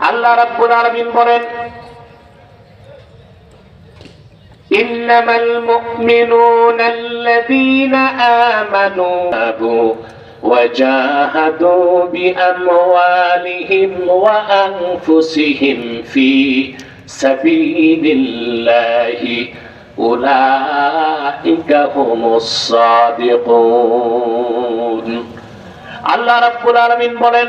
আল্লাহ রাব্বুল আলামিন বলেন إنما المؤمنون الذين آمنوا وجاهدوا بأموالهم وأنفسهم في سبيل الله أولئك هم الصادقون আল্লাহ রাব্বুল আলামিন বলেন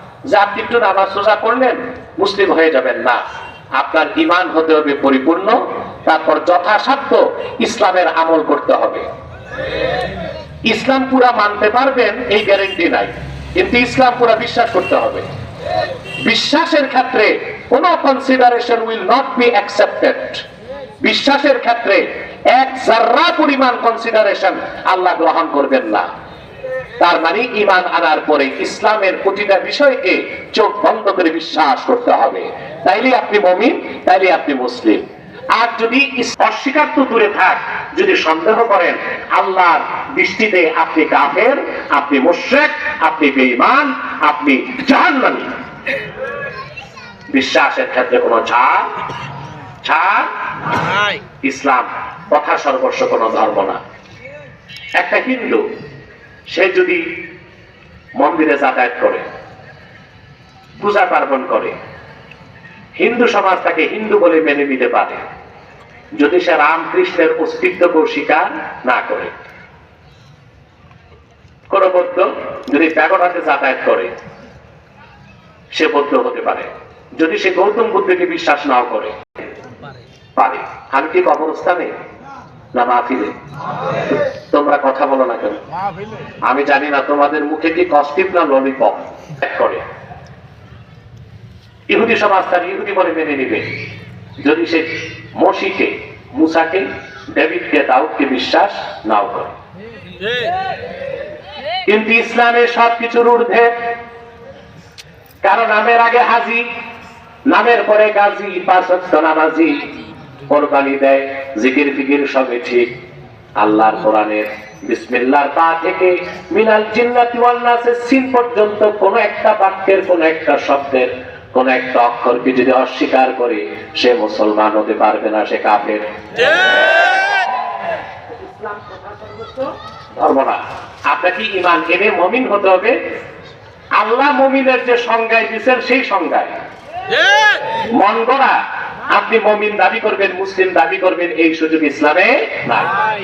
যে নামাজ সোজা করলেন, মুসলিম হয়ে যাবেন না। আপনার ইমান হতে হবে পরিপূর্ণ, তারপর যথাসাধ্য ইসলামের আমল করতে হবে। ইসলাম পুরা মানতে পারবেন, এই গ্যারেন্টি নাই। কিন্তু ইসলাম পুরা বিশ্বাস করতে হবে। বিশ্বাসের ক্ষেত্রে কোন consideration will not be accepted বিশ্বাসের ক্ষেত্রে এক জাররা পরিমাণ কনসিডারেশন আল্লাহ গ্রহণ করবেন না। তার মানে ইমান আনার পরে ইসলামের প্রতিটা বিষয়কে চোখ বন্ধ করে বিশ্বাস করতে হবে। তাইলে আপনি মমিন তাইলে আপনি মুসলিম। আর যদি অস্বীকার তো দূরে থাক যদি সন্দেহ করেন আল্লাহর দৃষ্টিতে আপনি কাফের আপনি মুশরিক আপনি বেঈমান আপনি জাহান্নামী। বিশ্বাসের ক্ষেত্রে কোনো ছাড়? ছাড়? ইসলাম কথা সর্বস্ব কোনো ধর্ম না। একটা হিন্দু সে যদি মন্দিরে যাতায়াত করে, পূজা পার্বণ করে, হিন্দু সমাজ তাকে হিন্দু বলে মেনে নিতে পারে, যদি সে রামকৃষ্ণের অস্তিত্বকেও স্বীকার না করে। কোন বৌদ্ধ যদি প্যাগোডাতে যাতায়াত করে, সে বৌদ্ধ হতে পারে। যদি সে গৌতম বুদ্ধকে বিশ্বাস নাও করে, পারে। আমি কি কবরস্থানে না মাহফিলে? তোমরা কথা বলো না কেন? আমি জানি না তোমাদের মুখে কি কষ্টিপ না ললিপপ। করে। ইহুদি সমাজ তার ইহুদি বলে মেনে নিবে। যদি সে মসিকে মুসাকে ডেভিডকে দাউদকে বিশ্বাস নাও করে। কিন্তু ইসলামের সবকিছুর ঊর্ধ্বে। কারণ নামের আগে হাজি নামের পরে গাজী পাঁচ নামাজি। কোরবানি দেয়, জিকির ফিকির সবই ঠিক। আল্লাহর কোরআনের বিসমিল্লাহর পা থেকে মিনাল জিন্নাতি ওয়াল নাসের সিন পর্যন্ত কোন একটা বাক্যের, কোন একটা শব্দের, কোন একটা অক্ষরকে যদি অস্বীকার করে, সে মুসলমান হতে পারবে না, সে কাফের। ধর্ম না। আপনাকে ইমান এনে মমিন হতে হবে? আল্লাহ মমিনের যে সংজ্ঞায় দিচ্ছেন সেই সংজ্ঞায়। মন গড়া। আপনি মমিন দাবি করবেন মুসলিম দাবি করবেন এই সুযোগ ইসলামে নাই।